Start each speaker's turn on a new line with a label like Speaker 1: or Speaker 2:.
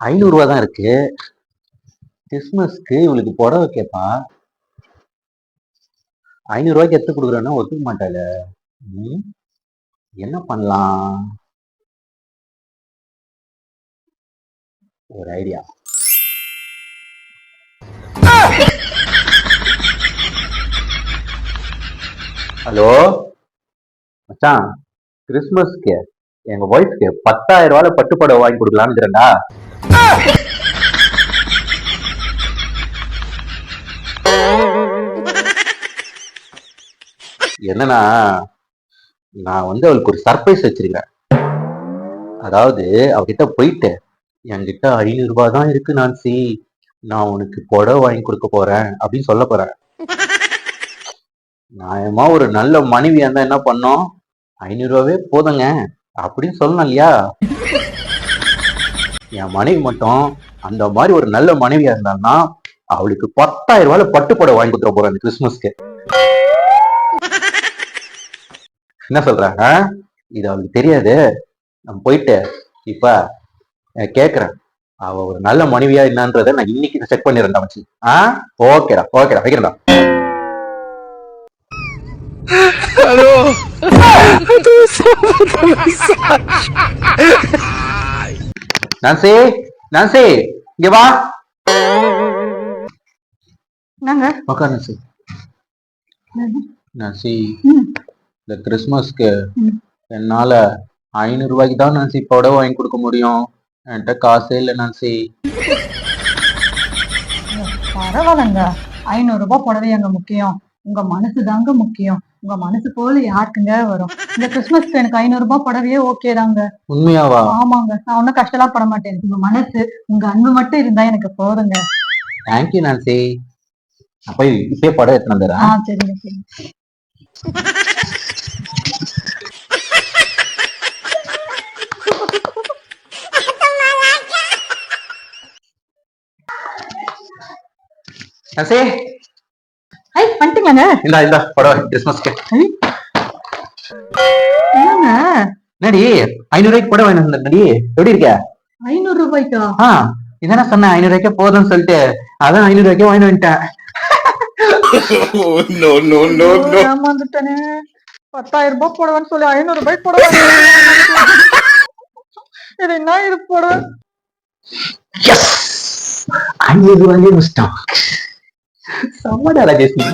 Speaker 1: ஐநூறு தான் இருக்கு. கிறிஸ்மஸ்க்கு இவளுக்கு புடவை கேட்பா ஐநூறு ரூபாய்க்கு எடுத்து கொடுக்குறேன்னா ஒத்துக்க மாட்டாள. நீ என்ன பண்ணலாம்? ஒரு ஐடியா. ஹலோ? மச்சான் கிறிஸ்மஸ்க்கு எங்க ஒய்ஃப்க்கு பத்தாயிரம் ரூபாயில பட்டுப்பாடை வாங்கி கொடுக்கலாம்னு இருக்கிறேன்டா. என்னன்னா நான் வந்து அவளுக்கு ஒரு சர்ப்ரைஸ் வச்சிருக்கேன் அதாவது அவகிட்ட போயிட்டு என்கிட்ட ஐநூறு ரூபாய் தான் இருக்கு நான்சி. நான் உனக்கு புடவை வாங்கி கொடுக்க போறேன் அப்படின்னு சொல்ல போறேன். நியாயமா ஒரு நல்ல மனைவியா இருந்தா என்ன பண்ணோம்? ஐநூறு ரூபாவே போதுங்க. அப்படின்னு சொல்லணும் இல்லையா? என் மனைவி மட்டும் அந்த மாதிரி ஒரு நல்ல மனைவியா இருந்தான்னா அவளுக்கு பத்தாயிரம் ரூபாயில பட்டு வாங்கி கொடுத்துட போறேன் இந்த என்ன சொல்றாங்க இது அவளுக்கு தெரியாது. நான் போயிட்டு இப்ப கேக்குறேன். அவ ஒரு நல்ல மனைவியா என்னன்றத நான் இன்னைக்கு செக் பண்ணிருந்தேன் மச்சி ஆ? ஓகேடா ஓகேடா வைக்கிறேன்டா. நான்சி நான்சி இங்க வா.
Speaker 2: என்னங்க
Speaker 1: உக்கா நான்சி. நான்சி. இந்த கிறிஸ்மஸ்க்கு. என்னால ஐநூறு ரூபாய்க்கு தான் நான்சி புடவை வாங்கி கொடுக்க முடியும். என்கிட்ட காசே இல்லை நான்சி.
Speaker 2: பரவாயில்லங்க. ஐநூறு ரூபாய் புடவை அங்க முக்கியம்? உங்க மனசு தாங்க முக்கியம். உங்க மனசு போல யாருக்குங்க வரும்? இந்த கிறிஸ்மஸ்க்கு எனக்கு ஐநூறு ரூபாய் புடவையே ஓகே தாங்க.
Speaker 1: உண்மையாவா?
Speaker 2: ஆமாங்க. நான் ஒன்னும் கஷ்டலாம் பட மாட்டேன். உங்க மனசு உங்க அன்பு மட்டும் இருந்தா எனக்கு போதுங்க.
Speaker 1: தேங்க்யூ நான்சி அப்ப இப்பயே படம் எடுத்து வந்துடுறேன்.
Speaker 2: ஆ சரிங்க சரிங்க.
Speaker 1: நான்சி
Speaker 2: ஐ பண்ணிட்டீங்களாங்க
Speaker 1: இந்தா இந்தா படம் கிறிஸ்மஸ்க்கு
Speaker 2: என்னங்க?
Speaker 1: என்னடி ஐநூறு ரூபாய்க்கு படம் வாங்கி வந்தடி எப்படி இருக்க?
Speaker 2: ஐநூறு ரூபாய்க்கா
Speaker 1: ஆ இதானே சொன்னேன் ஐநூறு ரூபாய்க்கே போதும்னு சொல்லிட்டு. அதான் ஐநூறு ரூபாய்க்கே வாங்கி வந்துட்டேன்.
Speaker 3: Oh no no no no.
Speaker 2: ஏமாந்துட்டேனே. பத்தாயிரம் ரூபாய் போடுவேன்னு சொல்லி ஐநூறு ரூபாய் போடுவேன் இது என்ன இது போடுவேன்
Speaker 1: எஸ் ஐநூறு முடிச்சிட்டான். Sama dah lah Jessie